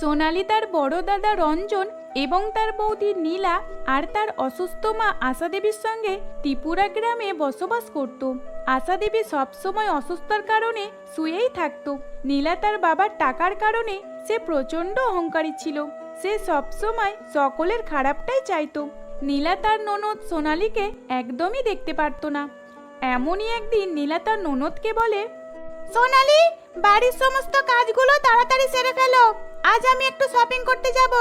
সোনালি তার বড় দাদা রঞ্জন এবং তার বৌদি নীলা আর তার অসুস্থ মা আশা দেবীর সঙ্গে ত্রিপুরা গ্রামে বসবাস করত। আশা দেবী সবসময় অসুস্থতার কারণে শুয়েই থাকতো। নীলা তার বাবার টাকার কারণে সে প্রচণ্ড অহংকারী ছিল। সে সবসময় সকলের খারাপটাই চাইতো। নীলা তার ননদ সোনালিকে একদমই দেখতে পারতো না। এমনই একদিন নীলা তার ননদকে বলে, সোনালি, বাড়ির সমস্ত কাজগুলো তাড়াতাড়ি সেরে ফেলো। আজ আমি একটু শপিং করতে যাব।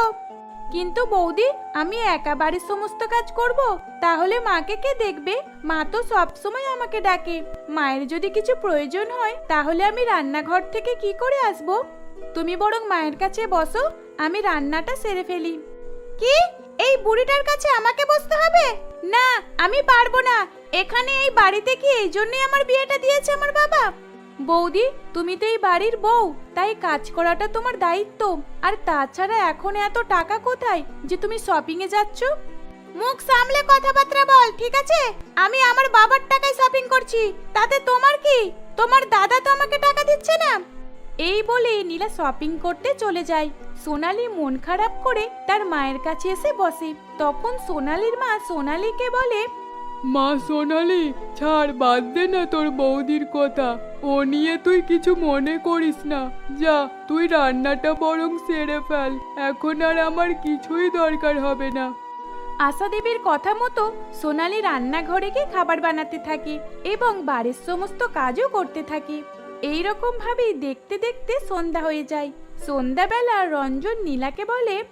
কিন্তু বৌদি, আমি একা বাড়ির সমস্ত কাজ করব, তাহলে মাকে কে দেখবে? মা তো সব সময় আমাকে ডাকে। মায়ের যদি কিছু প্রয়োজন হয়, তাহলে আমি রান্নাঘর থেকে কি করে আসব? তুমি বরং মায়ের কাছে বসো, আমি রান্নাটা সেরে ফেলি। কি? এই বুড়িটার কাছে আমাকে বসতে হবে? না, আমি পারব না। এখানে এই বাড়িতে কি এই জন্যই আমার বিয়েটা দিয়েছে আমার বাবা? বৌদি, তুমি তো এই বাড়ির বউ, তাই কাজ করাটা তোমার দায়িত্ব। আর তাছাড়া এখন এত টাকা কোথায় যে তুমি শপিং এ যাচ্ছ? মুখ সামলে কথাবার্তা বল, ঠিক আছে? আমি আমার বাবার টাকায় শপিং করছি, তাতে তোমার কি? তোমার দাদা তো আমাকে টাকা দিচ্ছে না। এই বলে নীলা শপিং করতে চলে যায়। সোনালি মন খারাপ করে তার মায়ের কাছে এসে বসে। তখন সোনালির মা সোনালিকে বলে মা সোনালি, ছাড়, বাদ দে না তোর বৌদির কথা। ও নিয়ে তুই কিছু মনে করিস না। যা, তুই রান্নাটা বরং সেরে ফেল। এখন আর আমার কিছুই দরকার হবে না। আশা দেবীর কথা মতো সোনালি রান্নাঘরে গিয়ে খাবার বানাতে থাকে এবং বাড়ির সমস্ত কাজও করতে থাকে। এই রকম ভাবেই দেখতে দেখতে সন্ধ্যা হয়ে যায়। সন্ধ্যাবেলা রঞ্জন নীলাকে বলে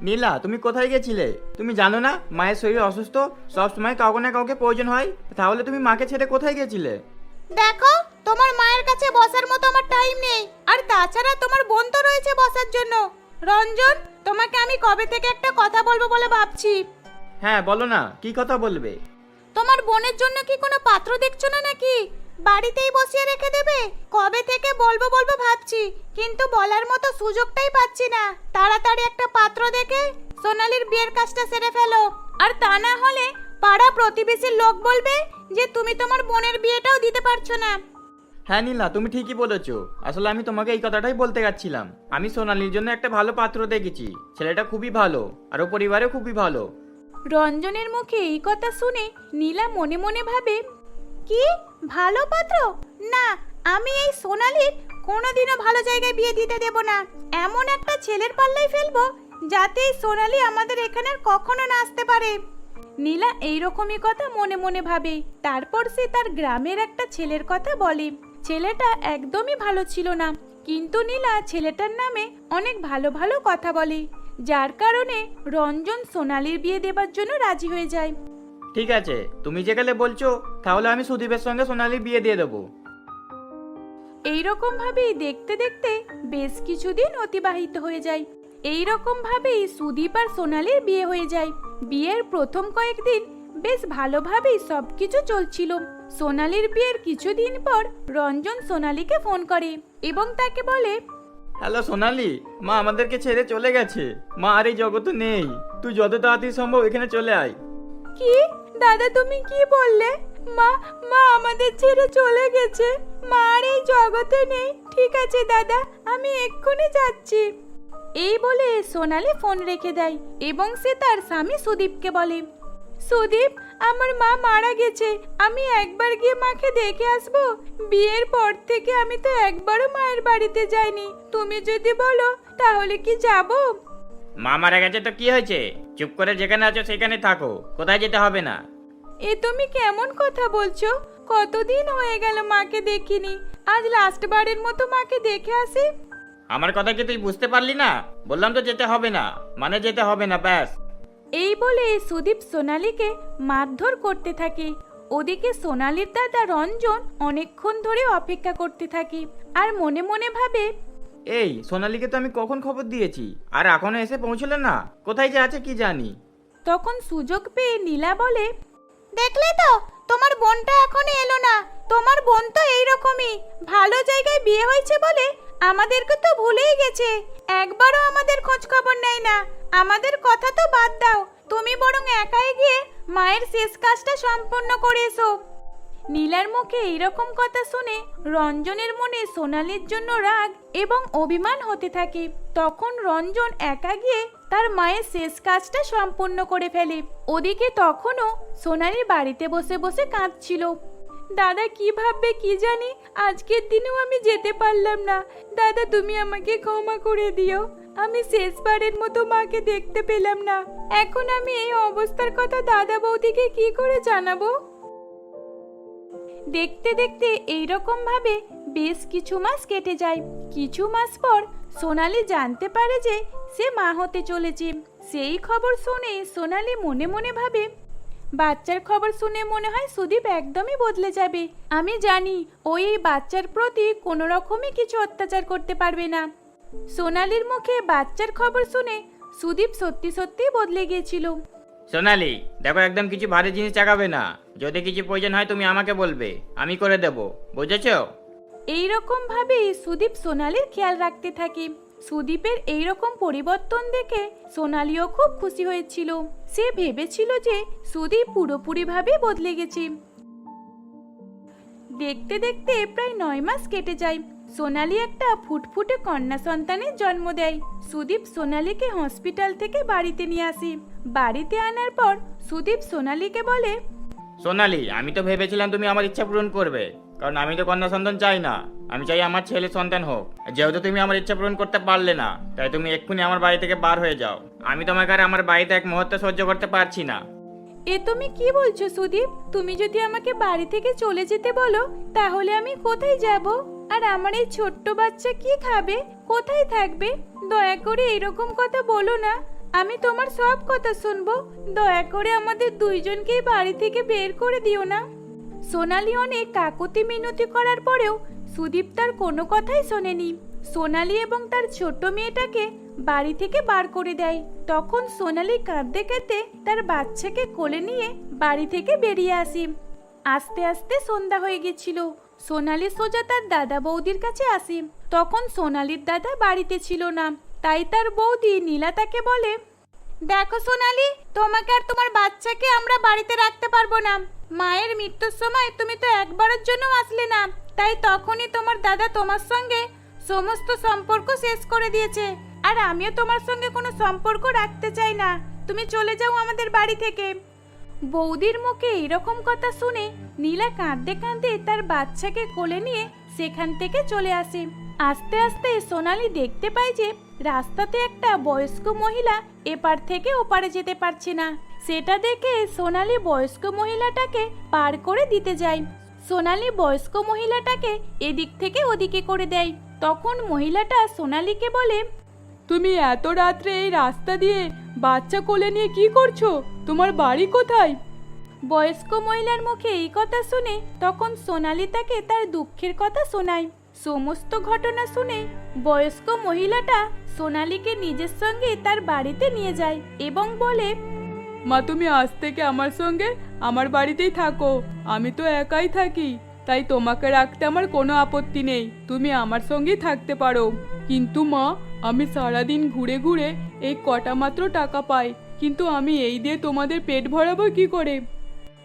নীলা তুমি কোথায় গেছিলে? তুমি জানো না মায়ের শরীর অসুস্থ সব সময় কাউকে না কাউকে প্রয়োজন হয় তাহলে তুমি মাকে ছেড়ে কোথায় গেছিলে? দেখো তোমার মায়ের কাছে বসার মতো আমার টাইম নেই আর তাছাড়া তোমার বোন তো রয়েছে বসার জন্য। রঞ্জন তোমাকে আমি কবে থেকে একটা কথা বলব বলে ভাবছি? হ্যাঁ বলো না কি কথা বলবে? তোমার বোনের জন্য কি কোনো পাত্র দেখছ না নাকি? বাড়িতেই বসিয়ে রেখে দেবে? কবে থেকে বলব বলব ভাবছি কিন্তু বলার মতো সুযোগটাই পাচ্ছি না। তাড়াতাড়ি একটা পাত্র দেখে সোনালির বিয়ের কাজটা সেরে ফেলো। আর তা না হলে পাড়া প্রতিবেশীর লোক বলবে যে তুমি তোমার বোনের বিয়েটাও দিতে পারছ না। হ্যাঁ নীলা তুমি ঠিকই বলেছ। আসলে আমি তোমাকে এই কথাটাই বলতে যাচ্ছিলাম। আমি সোনালির জন্য একটা ভালো পাত্র দেখেছি। ছেলেটা খুবই ভালো আর ও পরিবারেও খুবই ভালো। রঞ্জনের মুখে এই কথা শুনে নীলা মনে মনে ভাবে কি? ভালো পাত্র? না, আমি এই সোনালির কোনোদিনও ভালো জায়গায় বিয়ে দিতে দেব না। এমন একটা ছেলের পাল্লাই ফেলব যাতে এই সোনালি আমাদের এখানে আর কখনো না আসতে পারে। নীলা এইরকমই কথা মনে মনে ভাবে। তারপর সে তার গ্রামের একটা ছেলের কথা বলে। ছেলেটা একদমই ভালো ছিল না। কিন্তু নীলা ছেলেটার নামে অনেক ভালো ভালো কথা বলে। যার কারণে রঞ্জন সোনালির বিয়ে দেবার জন্য রাজি হয়ে যায়। ঠিক আছে তুমি যেখানে বলছো তাহলে আমি সুদীপের সঙ্গে সোনালির বিয়ে দিয়ে দেবো। এই রকম ভাবেই দেখতে দেখতে বেশ কিছুদিন অতিবাহিত হয়ে যায়। এই রকম ভাবেই সুদীপ আর সোনালির বিয়ে হয়ে যায়। বিয়ের প্রথম কয়েকদিন বেশ ভালোভাবেই সবকিছু চলছিল। সোনালির বিয়ের কিছুদিন পর রঞ্জন সোনালিকে ফোন করে এবং তাকে বলে হ্যালো সোনালি মা আমাদেরকে ছেড়ে চলে গেছে। মা আর এই জগতে নেই। তুই যত তাড়াতাড়ি সম্ভব এখানে চলে আয়। কি? দাদা, তুমি কি বললে? মা মা আমাদের ছেড়ে চলে গেছে। মা আর এই জগতে নেই। ঠিক আছে দাদা, আমি এক্ষুনি যাচ্ছি। এই বলে সোনালি ফোন রেখে দেয় এবং সে তার স্বামী সুদীপকে বলে, সুদীপ, আমার মা মারা গেছে। আমি একবার গিয়ে মাকে দেখে আসব? বিয়ের পর থেকে আমি তো একবারও মায়ের বাড়িতে যাইনি। তুমি যদি বলো, তাহলে কি যাব? মা মারা গেছে তো কি হয়েছে? চুপ করে যেখানে আছো সেখানে থাকো কোথায় যেতে হবে না? এ তুমি কেমন কথা বলছো? কতদিন হয়ে গেল মাকে দেখিনি। আজ লাস্ট বারের মতো মাকে দেখে আসি। আমার কথা কি তুই বুঝতে পারলি না? বললাম তো যেতে হবে না মানে যেতে হবে না ব্যাস। এই বলে সুদীপ সোনালীকে মারধর করতে থাকে। ওদিকে সোনালীর দাদা রঞ্জন অনেকক্ষণ ধরে অপেক্ষা করতে থাকে। আর মনে মনে ভাবে এই, সোনালিকে তো আমি কখন খবর দিয়েছি? আর এখনও এসে পৌঁছলে না? কোথায় যে আছে কি জানি? তখন সুযোগ পেয়ে নীলা বলে, দেখলে তো, তোমার বোনটা এখনও এলো না। তোমার বোন তো এইরকমই। ভালো জায়গায় বিয়ে হয়েছে বলে আমাদেরকে তো ভুলেই গেছে। একবারও আমাদের খোঁজ খবর নেয় না। আমাদের কথা তো বাদ দাও। তুমি বরং একাই গিয়ে মায়ের শেষ কাজটা সম্পূর্ণ করে এসো। নীলার মুখে এইরকম কথা শুনে রঞ্জনের মনে সোনালির জন্য রাগ এবং অভিমান হতে থাকে। তখন রঞ্জন একা গিয়ে তার মায়ের শেষ কাজটা সম্পূর্ণ করে ফেলে। ওদিকে তখনও সোনালি বাড়িতে বসে বসে কাঁদছিল। দাদা, কি ভাববে কি জানি? আজকের দিনেও আমি যেতে পারলাম না। দাদা, তুমি আমাকে ক্ষমা করে দিও। আমি শেষবারের মতো মাকে দেখতে পেলাম না। এখন আমি এই অবস্থার কথা দাদা বৌদিকে কি করে জানাব? দেখতে দেখতে এইরকম ভাবে বেশ কিছু মাস কেটে যায়। কিছু মাস পর সোনালি জানতে পারে যে সে মা হতে চলেছে। সেই খবর শুনে সোনালি মনে মনে ভাবে, বাচ্চার খবর শুনে মনে হয় সুদীপ একদমই বদলে যাবে। আমি জানি ওই বাচ্চার প্রতি কোনো রকমই কিছু অত্যাচার করতে পারবে না। সোনালির মুখে বাচ্চার খবর শুনে সুদীপ সত্যি সত্যিই বদলে গিয়েছিল। সোনালি, দেখো একদম কিছু ভারী জিনিস চাকাবে না। যদি কিছু প্রয়োজন হয় তুমি আমাকে বলবে। আমি করে দেব। বুঝেছ? এই রকম ভাবে সুদীপ সোনালির খেয়াল রাখতে থাকে। সুদীপের এই রকম পরিবর্তন দেখে সোনালিও খুব খুশি হয়েছিল। সে ভেবেছিল যে সুদীপ পুরোপুরিভাবে বদলে গেছে। দেখতে দেখতে প্রায় নয় মাস কেটে যায়। সোনালি একটা ফুটফুটে কন্যা সন্তানের জন্ম দেয়। সুদীপ সোনালিকে হসপিটাল থেকে বাড়িতে নিয়ে আসে। বাড়িতে আনার পর সুদীপ সোনালিকে বলে সোনালি, আমি তো ভেবেছিলাম তুমি আমার ইচ্ছা পূরণ করবে, কারণ আমি তো কন্যা সন্তান চাই না। আমি চাই আমার ছেলে সন্তান হোক। যেহেতু তুমি আমার ইচ্ছা পূরণ করতে পারলে না, তাই তুমি এক্ষুনি আমার বাড়ি থেকে বার হয়ে যাও। আমি তোমাকে আর আমার বাড়িতে এক মুহূর্ত সহ্য করতে পারছি না। এ তুমি কি বলছো সুদীপ? তুমি যদি আমাকে বাড়ি থেকে চলে যেতে বলো, তাহলে আমি কোথায় যাব? আর আমার এই ছোট্ট বাচ্চা কি খাবে? কোথায় থাকবে? দয়া করে এরকম কথা বলো না। আমি তোমার সব কথা শুনব। দয়া করে আমাদের দুইজনকেই বাড়ি থেকে বের করে দিও না। সোনালি অনেক কাকুতি মিনতি করার পরেও সুদীপ তার কোনো কথাই শোনেনি। সোনালি এবং তার ছোট্ট মেয়েটাকে বাড়ি থেকে বার করে দেয়। তখন সোনালি কাঁদতে কাঁদতে তার বাচ্চাকে কোলে নিয়ে বাড়ি থেকে বেরিয়ে আসি। আস্তে আস্তে সন্ধ্যা হয়ে গেছিল। সোনালি সোজা তার দাদা বৌদির কাছে আসি। তখন সোনালির দাদা বাড়িতে ছিল না। তাই তার বৌদি নীলা তাকে বলে দেখো সোনালি, তোমাকে আর তোমার বাচ্চাকে আমরা বাড়িতে রাখতে পারব না। মায়ের মৃত্যুর সময় তুমি তো একবারের জন্য আসলে না। তাই তখনই তোমার দাদা তোমার সঙ্গে সমস্ত সম্পর্ক শেষ করে দিয়েছে। আর আমিও তোমার সঙ্গে কোনো সম্পর্ক রাখতে চাই না। তুমি চলে যাও আমাদের বাড়ি থেকে। বৌদির মুখে এরকম কথা শুনে নীলা কাঁদতে কাঁদতে তার বাচ্চাকে কোলে নিয়ে সেখান থেকে চলে আসে। আস্তে আস্তে সোনালি দেখতে পায় যে রাস্তাতে একটা বয়স্ক মহিলা এপার থেকে ওপারে যেতে পারছে না। সেটা দেখে সোনালি বয়স্ক মহিলাটাকে পার করে দিতে যায়। সোনালি বয়স্ক মহিলাটাকে এদিক থেকে ওদিকে করে দেয়। তখন মহিলাটা সোনালিকে বলে তুমি এত রাত্রে এই রাস্তা দিয়ে বাচ্চা কোলে নিয়ে কি করছ? তোমার বাড়ি কোথায়? বয়স্ক মহিলার মুখে এই কথা শুনে তখন সোনালি তাকে তার দুঃখের কথা শোনায়। সমস্ত ঘটনা শুনে বয়স্ক মহিলাটা সোনালিকে নিজের সঙ্গে তার বাড়িতে নিয়ে যায় এবং বলে মা তুমি আজ থেকে আমার সঙ্গে আমার বাড়িতেই থাকো। আমি তো একাই থাকি তাই তোমাকে রাখতে আমার কোনো আপত্তি নেই। তুমি আমার সঙ্গেই থাকতে পারো। কিন্তু মা আমি সারাদিন ঘুরে ঘুরে এই কটা মাত্র টাকা পাই। কিন্তু আমি এই দিয়ে তোমাদের পেট ভরাবো কি করে?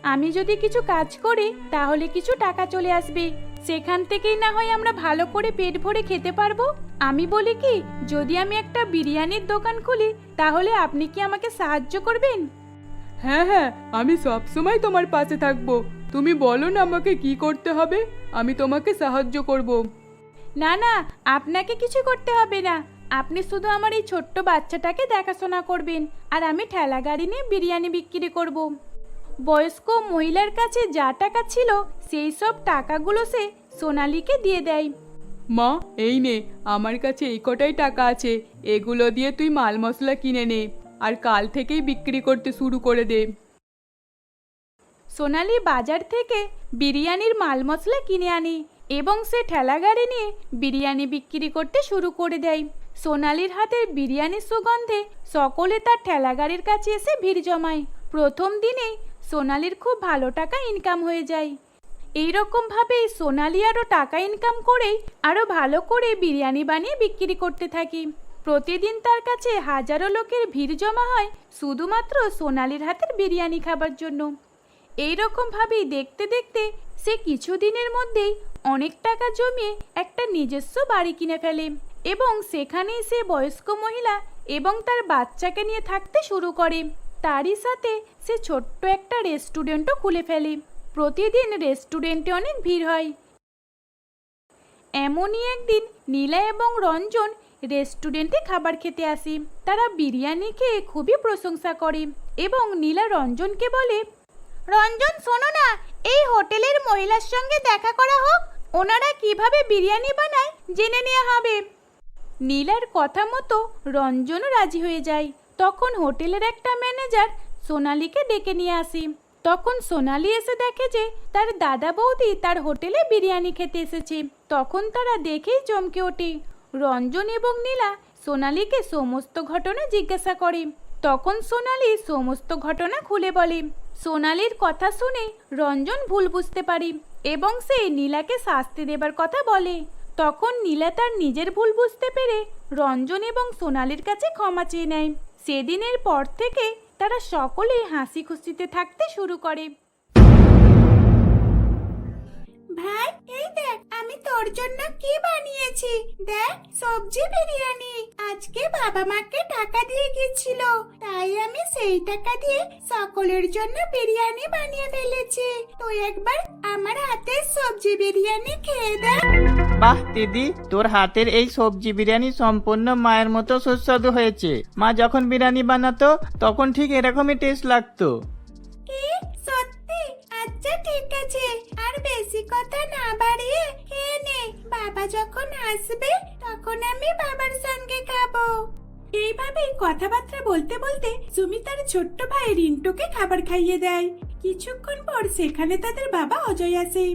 আমি যদি কিছু কাজ করি তাহলে কিছু টাকা চলে আসবে। সেখান থেকেই না হয় আমরা ভালো করে পেট ভরে খেতে পারব? আমি বলি কি যদি আমি একটা বিরিয়ানির দোকান খুলি তাহলে আপনি কি আমাকে সাহায্য করবেন? হ্যাঁ হ্যাঁ আমি সব সময় তোমার পাশে থাকব। তুমি বলো না আমাকে কি করতে হবে? আমি তোমাকে সাহায্য করব। না না আপনাকে কিছু করতে হবে না। আপনি শুধু আমার এই ছোট্ট বাচ্চাটাকে দেখাশোনা করবেন আর আমি ঠেলা গাড়ি নিয়ে বিরিয়ানি বিক্রি করব। বয়স্ক মহিলার কাছে যা টাকা ছিল সেই সব টাকাগুলো সে সোনালিকে দিয়ে দেয়। মা এই নে আমার কাছে এই কটাই টাকা আছে। এগুলো দিয়ে তুই মাল মশলা কিনে নে আর কাল থেকেই বিক্রি করতে শুরু করে দে। সোনালি বাজার থেকে বিরিয়ানির মাল মশলা কিনে আনে এবং সে ঠেলা গাড়ি নিয়ে বিরিয়ানি বিক্রি করতে শুরু করে দেয়। সোনালির হাতের বিরিয়ানির সুগন্ধে সকলে তার ঠেলা গাড়ির কাছে এসে ভিড় জমায়। প্রথম দিনেই সোনালির খুব ভালো টাকা ইনকাম হয়ে যায়। এই রকমভাবে সোনালি আরও টাকা ইনকাম করেই আরও ভালো করে বিরিয়ানি বানিয়ে বিক্রি করতে থাকি। প্রতিদিন তার কাছে হাজারো লোকের ভিড় জমা হয় শুধুমাত্র সোনালির হাতের বিরিয়ানি খাবার জন্য। এইরকম ভাবেই দেখতে দেখতে সে কিছুদিনের মধ্যেই অনেক টাকা জমিয়ে একটা নিজস্ব বাড়ি কিনে ফেলে এবং সেখানেই সে বয়স্ক মহিলা এবং তার বাচ্চাকে নিয়ে থাকতে শুরু করে। তারই সাথে সে ছোট্ট একটা রেস্টুরেন্টও খুলে ফেলে। প্রতিদিন রেস্টুরেন্টে অনেক ভিড় হয়। এমনই একদিন নীলা এবং রঞ্জন রেস্টুরেন্টে খাবার খেতে আসে। তারা বিরিয়ানি খেয়ে খুবই প্রশংসা করে এবং নীলা রঞ্জনকে বলে, রঞ্জন, শোনো না, এই হোটেলের মহিলার সঙ্গে দেখা করা হোক। ওনারা কীভাবে বিরিয়ানি বানায় জেনে নেওয়া হবে। নীলার কথা মতো রঞ্জনও রাজি হয়ে যায়। তখন হোটেলের একটা ম্যানেজার সোনালিকে ডেকে নিয়ে আসি। তখন সোনালি এসে দেখে যে তার দাদা বৌদি তার হোটেলে বিরিয়ানি খেতে এসেছে। তখন তারা দেখেই চমকে ওঠে। রঞ্জন এবং নীলা সোনালিকে সমস্ত ঘটনা জিজ্ঞাসা করে। তখন সোনালি সমস্ত ঘটনা খুলে বলে। সোনালির কথা শুনে রঞ্জন ভুল বুঝতে পারে এবং সে নীলাকে শাস্তি দেবার কথা বলে। তখন নীলা তার নিজের ভুল বুঝতে পেরে রঞ্জন এবং সোনালির কাছে ক্ষমা চেয়ে নেয়। সেদিনের পর থেকে তারা সকলেই হাসি খুশিতে থাকতে শুরু করে। ভাই এই দেখ আমি তোর জন্য কি বানিয়েছি? দেখ সবজি বিরিয়ানি। আজকে বাবা মাকে টাকা দিয়ে গেছিল তাই আমি সেই টাকা দিয়ে সকলের জন্য বিরিয়ানি বানিয়ে ফেলেছি। তুই একবার আমার হাতের সবজি বিরিয়ানি খেয়ে দেখ। বাহ দিদি তোর হাতের এই সবজি বিরিয়ানি সম্পূর্ণ মায়ের মতো সুস্বাদু হয়েছে। মা যখন বিরিয়ানি বানাতো তখন ঠিক এরকমই টেস্ট লাগতো। কি? সত্যি? আচ্ছা ঠিক আছে। বেশি কথা না বাড়িয়ে খেয়ে নে বাবা যখন আসবে তখন আমি বাবার সঙ্গে খাব। এইভাবেই কথাবার্তা বলতে বলতে সুমি তার ছোট্ট ভাই রিন্টুকে খাবার খাইয়ে দেয়। কিছুক্ষণ পর সেখানে তাদের বাবা অজয় আসে।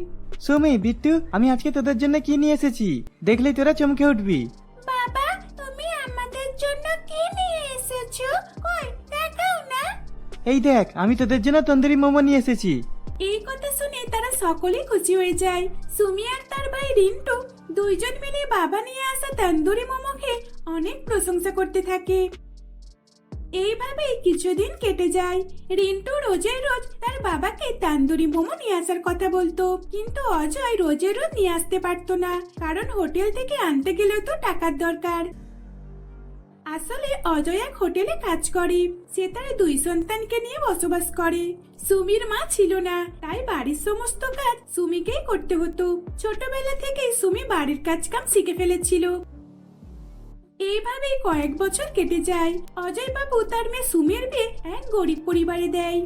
সুমি বিট্টু আমি আজকে তোদের জন্য কি নিয়ে এসেছি? দেখলেই তোরা চমকে উঠবি। বাবা তুমি আমাদের জন্য কি নিয়ে এসেছ? কই দেখাও না। এই দেখ আমি তোদের জন্য তন্দুরি মোমো নিয়ে এসেছি। এই কথা শুনে তারা সকলেই খুশি হয়ে যায়। সুমি আর তার ভাই রিন্টু দুইজন মিলে বাবা নিয়ে আসা তন্দুরি মোমো খেয়ে অনেক প্রশংসা করতে থাকে। এইভাবেই কিছুদিন কেটে যায়। রিন্টু রোজের রোজ তার বাবাকে তান্দুরি মোমো নিয়ে আসার কথা বলতো। কিন্তু অজয় রোজের রোজ নিয়ে আসতে পারতো না, কারণ হোটেল থেকে আনতে গেলেও তো টাকার দরকার। আসলে অজয় এক হোটেলে কাজ করে। সে তার দুই সন্তানকে নিয়ে বসবাস করে। সুমির মা ছিল না, তাই বাড়ির সমস্ত কাজ সুমিকেই করতে হতো। ছোটবেলা থেকেই সুমি বাড়ির কাজ কাম শিখে ফেলেছিল। এইভাবেই কয়েক বছর কেটে যায়। অজয় বাবু তার মেয়ে সুমির বিয়ে এক গরিব পরিবারে দেয়।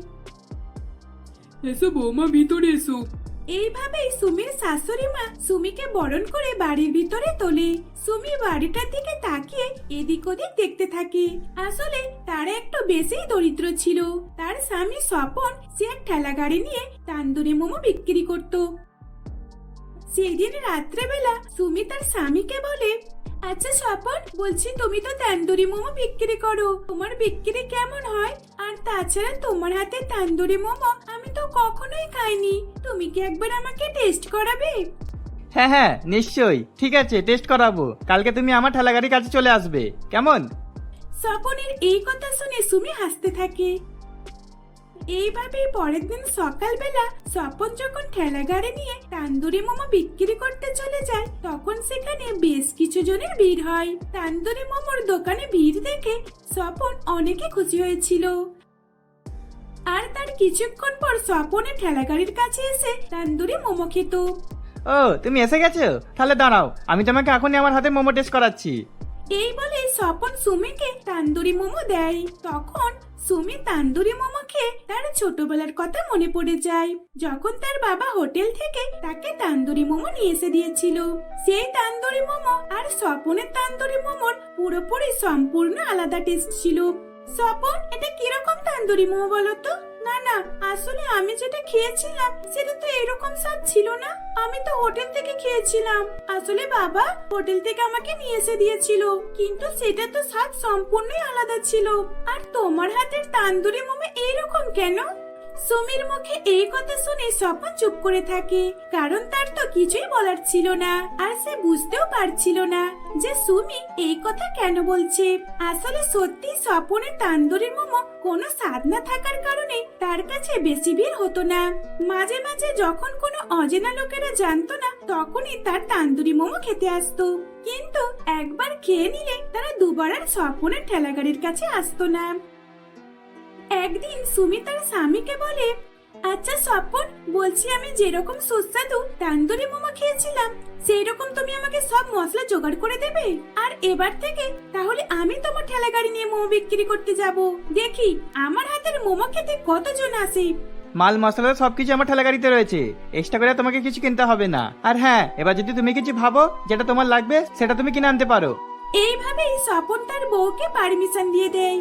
এসো বৌমা, ভিতরে এসো। এইভাবেই সুমির শাশুড়ি মা সুমিকে বরণ করে বাড়ির ভিতরে তোলে। সুমি বাড়িটার দিকে তাকিয়ে এদিক ওদিক দেখতে থাকে। আসলে তারা একটু বেশি দরিদ্র ছিল। তার স্বামী স্বপন সে এক ঠেলা গাড়ি নিয়ে তান্দুরি মোমো বিক্রি করত। সেদিন রাত্রেবেলা সুমি তার স্বামীকে বলে আচ্ছা স্বপন বলছি তুমি তো তান্দুরি মোমো বিক্রি করো। তোমার বিক্রি কেমন হয়? আর তাছাড়া তোমার হাতে তান্দুরি মোমো আমি তো কখনোই খাইনি। তুমি কি একবার আমাকে টেস্ট করাবে? হ্যাঁ হ্যাঁ নিশ্চয়ই। ঠিক আছে টেস্ট করাবো। কালকে তুমি আমার ঠেলাগাড়ির কাছে চলে আসবে। কেমন? স্বপনের এই কথা শুনে সুমি হাসতে থাকে। এইভাবেই পরের দিন সকালবেলা স্বপন যখন ঠেলা গাড়ি নিয়ে তান্দুরি মোমো বিক্রি করতে চলে যায়, তখন সেখানে বেশ কিছু জনের ভিড় হয়। তান্দুরি মোমোর দোকানে ভিড় দেখে স্বপন অনেকে খুশি হয়েছিল। আর তার কিছুক্ষণ পর স্বপনের ঠেলা গাড়ির কাছে এসে তান্দুরি মোমো খেত। ও, তুমি এসে গেছো? তাহলে দাঁড়াও, আমি তোমাকে এখনই আমার হাতে মোমো টেস্ট করাচ্ছি। এই বলে স্বপন সুমিকে তান্দুরি মোমো দেয়। তখন সুমি তান্দুরি মোমো খেয়ে তার ছোটবেলার কথা মনে পড়ে যায়। যখন তার বাবা হোটেল থেকে তাকে তান্দুরি মোমো নিয়ে এসে দিয়েছিল। সেই তান্দুরি মোমো আর স্বপনের তান্দুরি মোমোর পুরোপুরি সম্পূর্ণ আলাদা টেস্ট ছিল। স্বপন, এটা কীরকম তান্দুরি মোমো বলো তো? না না, আসলে আমি যেটা খেয়েছিলাম সেটা তো এরকম স্বাদ ছিল না। আমি তো হোটেল থেকে খেয়েছিলাম। আসলে বাবা, হোটেল থেকে আমাকে নিয়ে এসে দিয়েছিল, কিন্তু সেটা তো স্বাদ সম্পূর্ণই আলাদা ছিল। আর তোমার হাতের তান্দুরি মোমো এইরকম কেন? সুমির মুখে এই কথা শুনে স্বপন চুপ করে থাকে। কারণ তার তো কিছুই বলার ছিল না, আর সে বুঝতেও পারছিল না যে সুমি এই কথা কেন বলছে। আসলে সত্যি স্বপনের তান্দুরির মোমো কোনো স্বাদ না থাকার কারণে তার কাছে বেশি ভিড় হতো না। মাঝে মাঝে যখন কোনো অজেনা লোকেরা জানতো না, তখনই তার তান্দুরি মোমো খেতে আসতো। কিন্তু একবার খেয়ে নিলে তারা দুবার আর স্বপনের ঠেলাগাড়ির কাছে আসতো না। একদিন সুমি তার স্বামীকে বলে আচ্ছা স্বপন বলছি আমি যেরকম সুস্বাদু তান্দুরি মোমো খেয়েছিলাম সেই রকম তুমি আমাকে সব মশলা জোগাড় করে দেবে? আর এবার থেকে তাহলে আমি তোমার ঠেলা গাড়ি নিয়ে মোমো বিক্রি করতে যাব। দেখি আমার হাতের মোমো খেতে কতজন আসে? মাল মশলা সবকিছু আমার ঠেলা গাড়িতে রয়েছে। এক্সট্রা করে তোমাকে কিছু কিনতে হবে না। আর হ্যাঁ এবার যদি তুমি কিছু ভাবো যেটা তোমার লাগবে সেটা তুমি কিনে আনতে পারো। এইভাবেই স্বপন তার বউকে পারমিশন দিয়ে দেয়।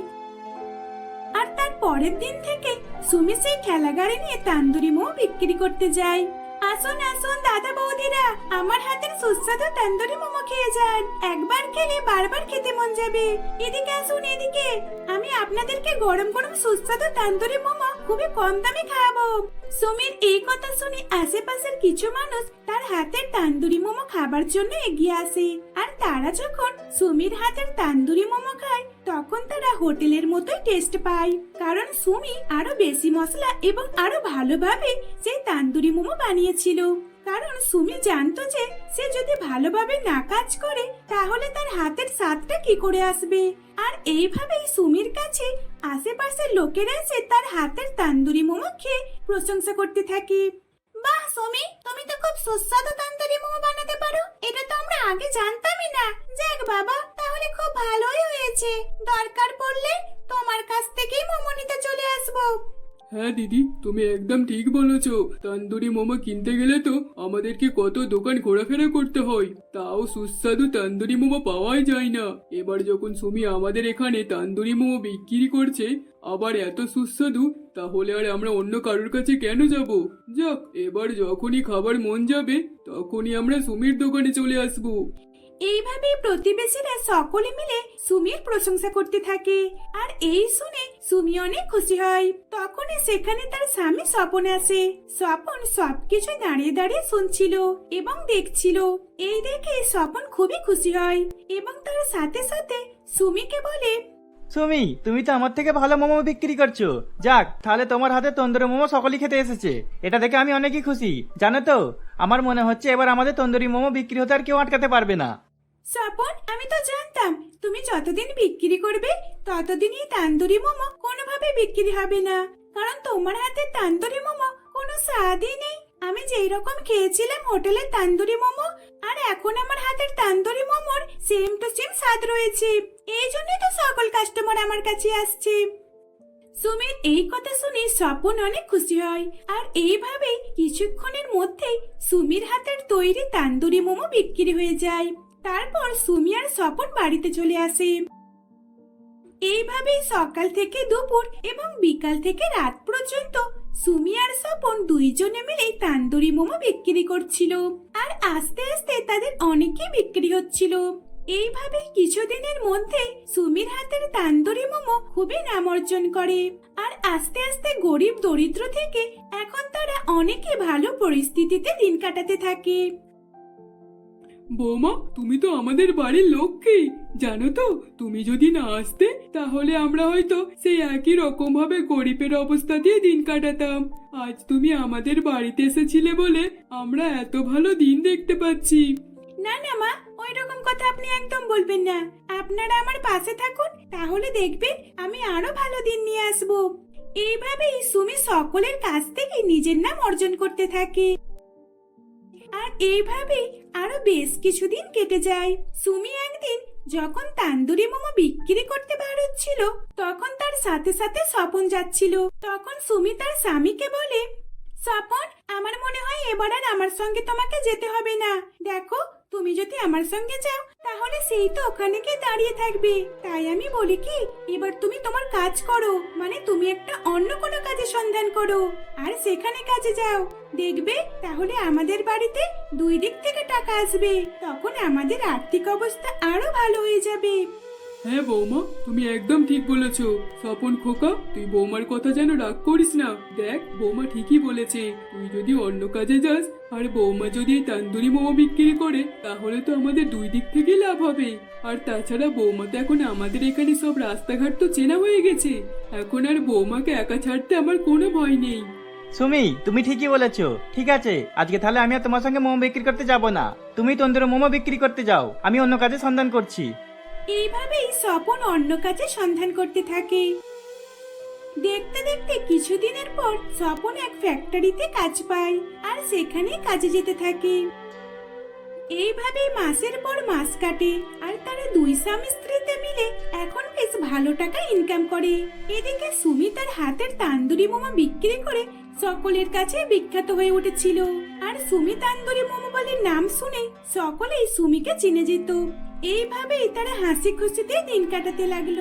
আর তার পরের দিন থেকে সুমি সেই ঠেলা গাড়ি নিয়ে তান্দুরি মোমো বিক্রি করতে যায়। আসুন আসুন, দাদা বৌদিরা, আমার হাতের সুস্বাদু তান্দুরি মোমো খেয়ে যান। একবার খেলে বারবার খেতে মন যাবে। এদিকে আসুন, এদিকে। আমি আপনাদেরকে গরম গরম সুস্বাদু তান্দুরি মোমো খুবই কম দামে খাওয়াবো। সুমির এই কথা শুনে আশেপাশের কিছু মানুষ তার হাতের তান্দুরি মোমো খাবার জন্য এগিয়ে আসে। আর তারা যখন সুমির হাতের তান্দুরি মোমো খায়, তখন তারা হোটেলের মতোই টেস্ট পায়। কারণ সুমি আরও বেশি মশলা এবং আরও ভালোভাবে সেই তান্দুরি মোমো বানিয়েছিল। কারণ সুমি জানতো যে সে যদি ভালোভাবে না কাজ করে, তাহলে তার হাতের স্বাদটা কি করে আসবে? আর এইভাবেই সুমির কাছে আশেপাশের লোকেরা এসে তার হাতের তান্দুরি মোমো খেয়ে প্রশংসা করতে থাকে। বাহ, সুমি, তুমি তো খুব সুস্বাদু তান্দুরি মোমো বানাতে পারো। এটা তো আমরা আগে জানতামই না। যাক বাবা, তাহলে খুব ভালোই হয়েছে। দরকার পড়লে তোমার কাছ থেকেই মোমো নিতে চলে আসব। হ্যাঁ দিদি, তুমি একদম ঠিক বলেছ। তান্দুরি মোমো কিনতে গেলে তো আমাদেরকে কত দোকান ঘোরাফেরা করতে হয়। তাও সুস্বাদু তান্দুরি মোমো পাওয়াই যায় না। এবার যখন সুমি আমাদের এখানে তান্দুরি মোমো বিক্রি করছে, আবার এত সুস্বাদু, তাহলে আর আমরা অন্য কারোর কাছে কেন যাব? যাক, এবার যখনই খাবার মন যাবে, তখনই আমরা সুমির দোকানে চলে আসব। এইভাবে প্রতিবেশীরা সকলে মিলে সুমির প্রশংসা করতে থাকে। আর এই শুনে সুমি অনেক খুশি হয়। তখনই সেখানে তার স্বামী স্বপন আসে। স্বপন সবকিছু দাঁড়িয়ে দাঁড়িয়ে শুনছিল এবং দেখছিল। এই দেখে স্বপন খুবই খুশি হয় এবং তার সাথে সাথে সুমিকে বলে, সুমি, তুমি তো আমার থেকে ভালো মোমো বিক্রি করছ। যাক, তাহলে তোমার হাতে তন্দুরি মোমো সকলেই খেতে এসেছে। এটা দেখে আমি অনেকই খুশি। জানো তো, আমার মনে হচ্ছে এবার আমাদের তন্দুরি মোমো বিক্রি হতে আর কেউ আটকাতে পারবে না। স্বপন আমি তো জানতাম, তুমি যতদিন বিক্রি করবে, ততদিনই তান্দুরি মোমো কোনোভাবে বিক্রি হবে না। কারণ তোমার হাতে তান্দুরি মোমো কোনো স্বাদই নেই। আমি যেই রকম খেয়েছিলাম হোটেলের তান্দুরি মোমো, আর এখন আমার হাতের তান্দুরি মোমোর সেম টু সেম স্বাদ রয়েছে। এই জন্যই তো সকল কাস্টমার আমার কাছে আসছে। সুমির এই কথা শুনে স্বপন অনেক খুশি হয়। আর এইভাবেই কিছুক্ষণের মধ্যেই সুমির হাতের তৈরি তান্দুরি মোমো বিক্রি হয়ে যায়। তারপর সুমি আর স্বপন বাড়িতে চলে আসে। এইভাবেই সকাল থেকে দুপুর এবং বিকাল থেকে রাত পর্যন্ত সুমি আর স্বপন দুইজনে মিলে তান্দুরি মোমো বিক্রি করছিল। আর আস্তে আস্তে তাদের অনেকই বিক্রি হচ্ছিল। এইভাবে কিছুদিনের মধ্যে সুমির হাতের তান্দুরি মোমো খুবই নাম অর্জন করে। আর আস্তে আস্তে গরিব দরিদ্র থেকে এখন তারা অনেকে ভালো পরিস্থিতিতে দিন কাটাতে থাকে। বৌমা, তুমি তো আমাদের বাড়ির লক্ষ্মী। জানো তো, তুমি যদি না আসতে, তাহলে আমরা হয়তো সেই একই রকম ভাবে গরিবের অবস্থা দিয়ে দিন কাটাতাম। আজ তুমি আমাদের বাড়িতে এসেছিলে বলে আমরা এত ভালো দিন দেখতে পাচ্ছি। না না মা ওই রকম কথা আপনি একদম বলবেন না। আপনারা আমার পাশে থাকুন, তাহলে দেখবেন আমি আরও ভালো দিন নিয়ে আসব। এইভাবেই সুমি সকলের কাছ থেকে নিজের নাম অর্জন করতে থাকে। এইভাবেই আরও বেশ কিছুদিন কেটে যায়। সুমি একদিন যখন তান্দুরি মোমো বিক্রি করতে বার হচ্ছিল, তখন তার সাথে সাথে স্বপন যাচ্ছিল। তখন সুমি তার স্বামীকে বলে, স্বপন, আমার মনে হয় এবার আর আমার সঙ্গে তোমাকে যেতে হবে না। দেখো তুমি যদি আমার সঙ্গে যাও, তাহলে সেই তো ওখানে গিয়ে দাঁড়িয়ে থাকবে। তাই আমি বলি কি, এবার তুমি তোমার কাজ করো মানে তুমি একটা অন্য কোনো কাজের সন্ধান করো, আর সেখানে কাজে যাও। দেখবে, তাহলে আমাদের বাড়িতে দুই দিক থেকে টাকা আসবে, তখন আমাদের আর্থিক অবস্থা আরও ভালো হয়ে যাবে। হ্যাঁ বৌমা, তুমি একদম ঠিক বলেছ। স্বপন খোকা, তুই বৌমার কথা যেন রাগ করিস না। দেখ, বৌমা ঠিকই বলেছে, তুই যদি অন্য কাজে যাস আর বৌমা যদি এই তান্দুরি মোমো বিক্রি করে তাহলে তো আমাদের দুই দিক থেকেই লাভ হবে। আর তাছাড়া বৌমা তো এখন আমাদের এখানে সব রাস্তাঘাট তো চেনা হয়ে গেছে। এখন আর বৌমাকে একা ছাড়তে আমার কোনো ভয় নেই। সুমি তুমি ঠিকই বলেছ। ঠিক আছে আজকে তাহলে আমি আর তোমার সঙ্গে মোমো বিক্রি করতে যাব না। তুমি তন্দুরি মোমো বিক্রি করতে যাও। আমি অন্য কাজে সন্ধান করছি। এইভাবেই স্বপন অন্য কাজে সন্ধান করতে থাকে। দেখতে দেখতে কিছুদিনের পর স্বপন এক ফ্যাক্টরিতে কাজ পায় আর সেখানে কাজে যেতে থাকে। এইভাবেই মাসের পর মাস কাটে আর তারা দুই স্বামী স্ত্রীতে মিলে এখন বেশ ভালো টাকা ইনকাম করে। এদিকে সুমি তার হাতের তান্দুরি মোমো বিক্রি করে সকলের কাছে বিখ্যাত হয়ে উঠেছিল। আর সুমি তান্দুরি মোমো বলে নাম শুনে সকলেই সুমিকে চিনে যেত। এইভাবেই তারা হাসি খুশিতে দিন কাটাতে লাগল।